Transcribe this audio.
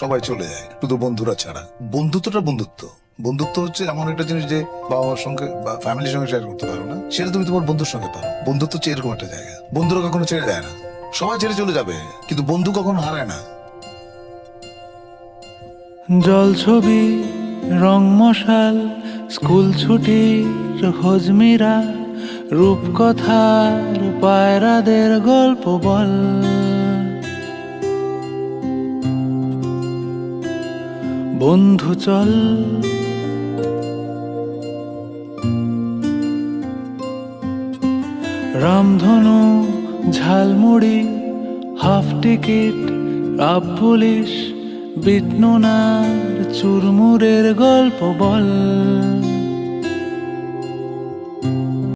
সবাই চলে যায়, শুধু বন্ধুরা ছাড়া। বন্ধুত্বটা বন্ধুত্ব। বন্ধুত্ব হচ্ছে এমন একটা জিনিস যে বাবা মার সঙ্গে বা ফ্যামিলির সঙ্গে শেয়ার করতে পারো না, সেটা তুমি তোমার বন্ধুর সঙ্গে পারো। বন্ধুত্ব হচ্ছে এরকম একটা জায়গা। বন্ধুরা কখনো ছেড়ে যায় না। সবাই ছেড়ে চলে যাবে, কিন্তু বন্ধু কখনো হারায় না। জল ছবি, রং মশাল, স্কুল ছুটির হজমিরা রূপকথার পায়রাদের গল্প বল। বন্ধু চল। রামধনু ঝালমুড়ি হাফ টিকিট রাব পুলিশ বিটনুনার চুরমুরের গল্প বল।